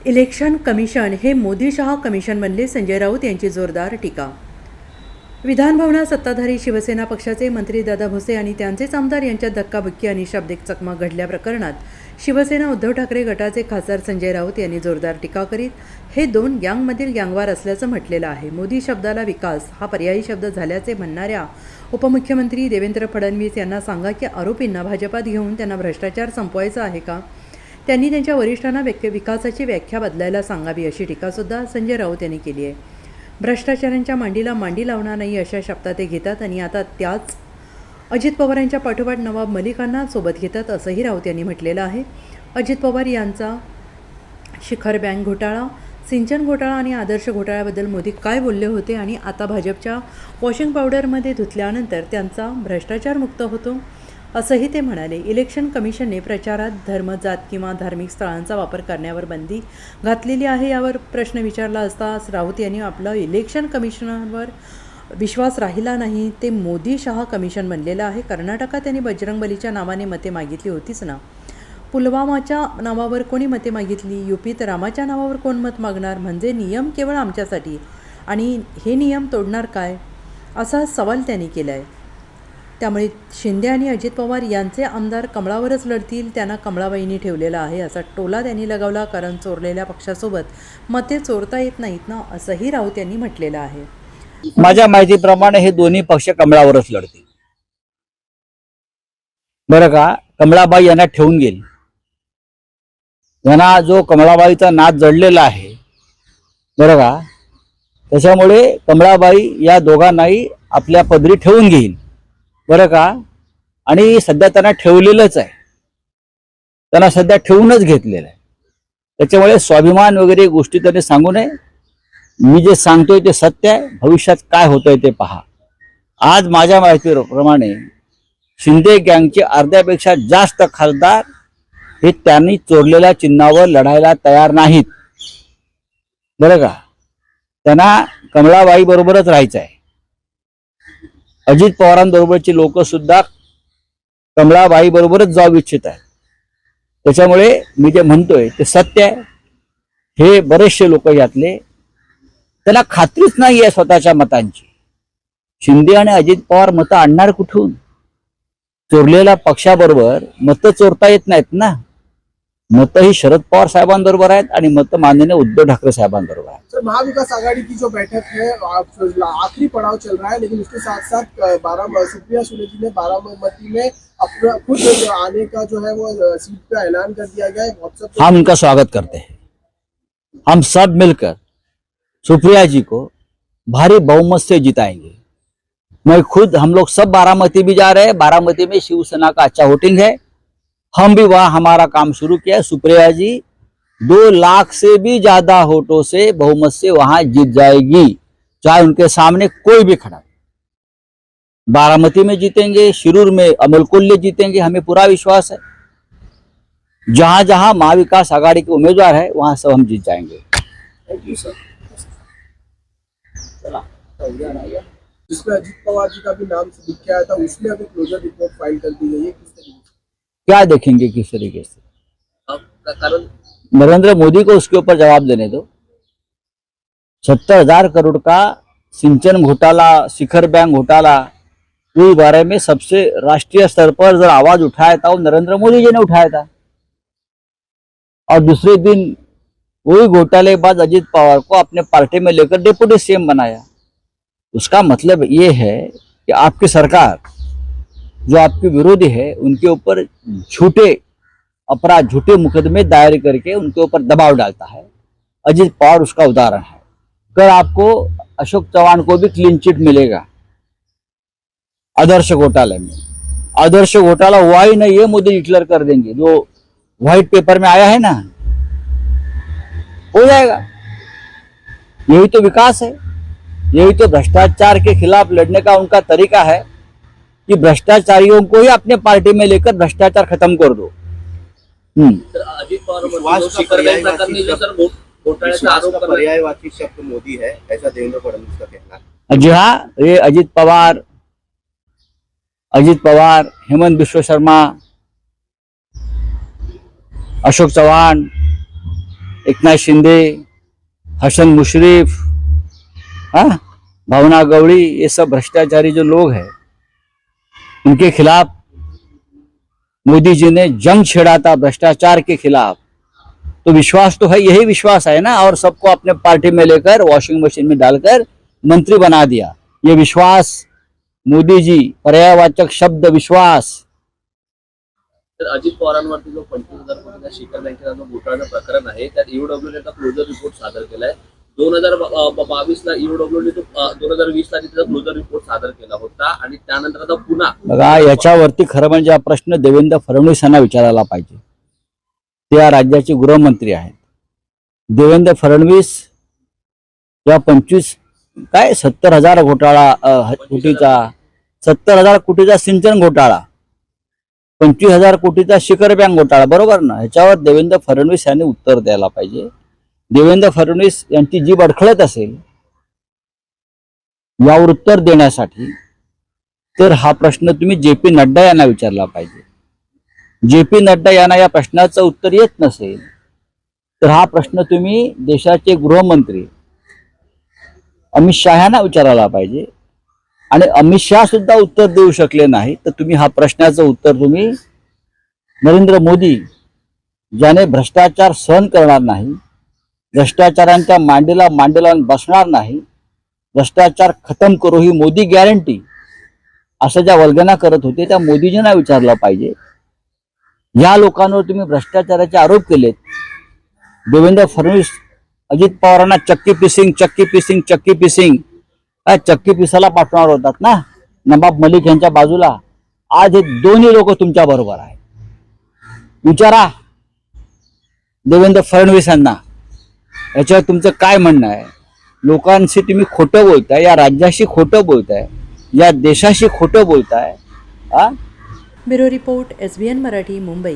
Election commission हे Modi Shah commission बनले संजय राऊत यांची जोरदार टीका. विधानभवनात सत्ताधारी शिवसेना पक्षाचे मंत्री दादा भुसे आणि त्यांचेच आमदार यांच्यात धक्काबुक्की आणि शाब्दिक चकमक घडल्या प्रकरणात शिवसेना उद्धव ठाकरे गटाचे खासदार संजय राऊत यांनी जोरदार टीका करीत हे दोन गँगमधील गँगवार असल्याचं म्हटलेलं आहे. मोदी शब्दाला विकास हा पर्यायी शब्द झाल्याचे म्हणणाऱ्या उपमुख्यमंत्री देवेंद्र फडणवीस यांना सांगा की आरोपींना भाजपात घेऊन त्यांना भ्रष्टाचार संपवायचा आहे का? त्यांनी त्यांच्या वरिष्ठांना व्यक् विकासाची व्याख्या बदलायला सांगावी अशी टीकासुद्धा संजय राऊत यांनी केली आहे. भ्रष्टाचारांच्या मांडीला मांडी लावणार नाही अशा शब्दात ते घेतात आणि आता त्याच अजित पवार यांच्या पाठोपाठ नवाब मलिकांना सोबत घेतात असंही राऊत यांनी म्हटलेलं आहे. अजित पवार यांचा शिखर बँक घोटाळा सिंचन घोटाळा आणि आदर्श घोटाळ्याबद्दल मोदी काय बोलले होते आणि आता भाजपच्या वॉशिंग पावडरमध्ये धुतल्यानंतर त्यांचा भ्रष्टाचार मुक्त होतो? असंही ते म्हणाले. इलेक्शन कमिशनने प्रचारात धर्म जात किंवा धार्मिक स्थळांचा वापर करण्यावर बंदी घातलेली आहे यावर प्रश्न विचारला असता राऊत यांनी आपलं इलेक्शन कमिशनवर विश्वास राहिला नाही ते मोदी शहा कमिशन बनलेलं आहे. कर्नाटकात त्यांनी बजरंगबलीच्या नावाने मते मागितली होतीच ना. पुलवामाच्या नावावर कोणी मते मागितली? युपीत रामाच्या नावावर कोण मत मागणार? म्हणजे नियम केवळ आमच्यासाठी. आणि हे नियम तोडणार काय? असा सवाल त्यांनी केला आहे त्यामुळे शिंदे आणि अजित पवार यांचे आमदार कमळावरच लढतील त्यांना कमळाबाईंनी ठेवलेला आहे असा टोला त्यांनी लगावला. कारण चोरलेल्या पक्षासोबत मते चोरता येत नाहीत ना असंही राऊत यांनी म्हटलेलं आहे. माझ्या माहितीप्रमाणे हे दोन्ही पक्ष कमळावरच लढतील. बरं का? कमळाबाई यांना ठेवून गेली. यांना जो कमळाबाईचा नाद जडलेला आहे बरं का? त्याच्यामुळे कमळाबाई या दोघांनाही आपल्या पदरी ठेवून घेईल. बरं का? आणि सध्या त्यांना ठेवलेलंच आहे. त्यांना सध्या ठेवूनच घेतलेलं आहे. त्याच्यामुळे स्वाभिमान वगैरे गोष्टी त्यांनी सांगू नये. मी जे सांगतोय ते सत्य आहे. भविष्यात काय होतंय ते पहा. आज माझ्या माहितीप्रमाणे शिंदे गँगचे अर्ध्यापेक्षा जास्त खासदार हे त्यांनी चोरलेल्या चिन्हावर लढायला तयार नाहीत. बरं का? त्यांना कमळाबाई बरोबरच राहायचं आहे. अजित पवारांबरोबरची लोक सुद्धा कमळाबाई बरोबरच जाऊ इच्छित आहेत. त्याच्यामुळे मी जे म्हणतोय ते सत्य आहे. हे बरेचसे लोक यातले त्याला खात्रीच नाही आहे स्वतःच्या मतांची. शिंदे आणि अजित पवार मतं आणणार कुठून? चोरलेल्या पक्षाबरोबर मतं चोरता येत नाहीत ना? मतं ही शरद पवार साहेबांबरोबर आहेत आणि मतं माननीय उद्धव ठाकरे साहेबांबरोबर आहेत. सर महाविकास आघाड़ी की जो बैठक है आखिरी पड़ाव चल रहा है लेकिन उसके साथ साथ बारह सुप्रिया सुले जी ने बारामती में अपना खुद आने का जो है वो सीट का ऐलान कर दिया गया है व्हाट्सएप हम उनका स्वागत करते हैं। हम सब मिलकर सुप्रिया जी को भारी बहुमत से जिताएंगे। मैं खुद हम लोग सब बारामती भी जा रहे हैं। बारामती में शिवसेना का अच्छा वोटिंग है। हम भी वहाँ हमारा काम शुरू किया सुप्रिया जी, दो लाख से भी ज़्यादा होटो से बहुमत से वहाँ जीत जाएगी, चाहे उनके सामने कोई भी खड़ा बारामती में जीतेंगे, शिरूर में अमल कोल्ले जीतेंगे, हमें पूरा विश्वास है। जहाँ जहाँ महाविकास आघाड़ी के उम्मीदवार है, वहाँ सब हम जीत जाएँगे। जिसमें अजित पवार जी का भी नाम लिखा था उसमें अभी क्लोजर रिपोर्ट फ़ाइल कर दी गई है किस तरीके क्या देखेंगे किस तरीके से? नरेंद्र मोदी को उसके ऊपर जवाब देने दो। सत्तर हज़ार करोड़ का सिंचन घोटाला शिखर बैंक घोटाला उस बारे में सबसे राष्ट्रीय स्तर पर जर आवाज़ उठाया था वो नरेंद्र मोदी जी ने उठाया था। और दूसरे दिन वही घोटालेबाज अजीत पवार को अपने पार्टी में लेकर डिप्यूटी सीएम बनाया। उसका मतलब ये है कि आपकी सरकार जो आपके विरोधी है, उनके ऊपर झूठे अपराध, झूठे मुकदमे दायर करके उनके ऊपर दबाव डालता है। अजीत पवार उसका उदाहरण है। कल आपको अशोक चौहान को भी क्लीन चिट मिलेगा, आदर्श घोटाले में। आदर्श घोटाला हुआ ही नहीं है, मोदी डिक्लेयर कर देंगे। जो व्हाइट पेपर में आया है ना, हो जाएगा। यही तो विकास है। यही तो भ्रष्टाचार के खिलाफ लड़ने का उनका तरीका है। कि भ्रष्टाचारियों को ही अपने पार्टी में लेकर भ्रष्टाचार खत्म कर दो। अजित पवार जो शब्द- मोदी है ऐसा देवेंद्र फडणवीस का कहना जी ये अजित पवार अजित पवार हेमंत विश्व शर्मा अशोक चौहान एकनाथ शिंदे हसन मुशरीफ हाँ भावना गवड़ी ये सब भ्रष्टाचारी जो लोग हैं। उनके खिलाफ मोदी जी ने जंग छेड़ा था, भ्रष्टाचार के खिलाफ। तो विश्वास तो है, यही विश्वास है ना? और सबको अपने पार्टी में लेकर वॉशिंग मशीन में डालकर मंत्री बना दिया। ये विश्वास, मोदी जी, पर्यायवाचक शब्द विश्वास। अजित पवारांवरती जो हज़ार कोटीचा जो प्रकरण ईओडब्ल्यूचा क्लोजर रिपोर्ट सादर केलाय. दोन हजार बावीस ला ईओडब्ल्यूने दोन हजार वीस ला त्याचा क्लोजर रिपोर्ट सादर केला होता आणि त्यानंतर आता पुन्हा बघा याच्यावरती खरं म्हणजे हा प्रश्न देवेंद्र फडणवीस यांना विचारायला पाहिजे. ते या राज्याचे गृहमंत्री आहेत. देवेंद्र फडणवीस या पंचवीस काय सत्तर हजार घोटाळा कोटीचा सत्तर हजार कोटीचा सिंचन घोटाळा पंचवीस हजार कोटीचा शिखर बँक घोटाळा बरोबर ना? ह्याच्यावर देवेंद्र फडणवीस यांनी उत्तर द्यायला पाहिजे. देवेंद्र फडणवीस यांची जीभ अडखळत असेल यावर उत्तर देण्यासाठी तर हा प्रश्न तुम्ही जे पी नड्डा यांना विचारला पाहिजे. जे पी नड्डा यांना या प्रश्नाचं उत्तर येत नसेल तर हा प्रश्न तुम्ही देशाचे गृहमंत्री अमित शहा यांना विचारायला पाहिजे. आणि अमित शहा सुद्धा उत्तर देऊ शकले नाही तर तुम्ही हा प्रश्नाचं उत्तर तुम्ही नरेंद्र मोदी ज्याने भ्रष्टाचार सहन करणार नाही भ्रष्टाचारांच्या मांडीला मांडीला बसणार नाही. भ्रष्टाचार खतम करू ही मोदी गॅरंटी असं ज्या वल्गना करत होते त्या मोदीजींना विचारलं पाहिजे. या लोकांवर तुम्ही भ्रष्टाचाराचे आरोप केलेत. देवेंद्र फडणवीस अजित पवारांना चक्की पिसिंग चक्की पिसिंग चक्की पिसिंग. काय चक्की पिसाला पाठवणार होतात ना? नवाब मलिक यांच्या बाजूला. आज हे दोन्ही लोक तुमच्या बरोबर आहेत. विचारा देवेंद्र फडणवीस यांना. याच्यावर तुमचं काय म्हणणं आहे? लोकांशी तुम्ही खोटं बोलताय या राज्याशी खोटं बोलताय या देशाशी खोटं बोलताय हा bureau report S B N Marathi Mumbai.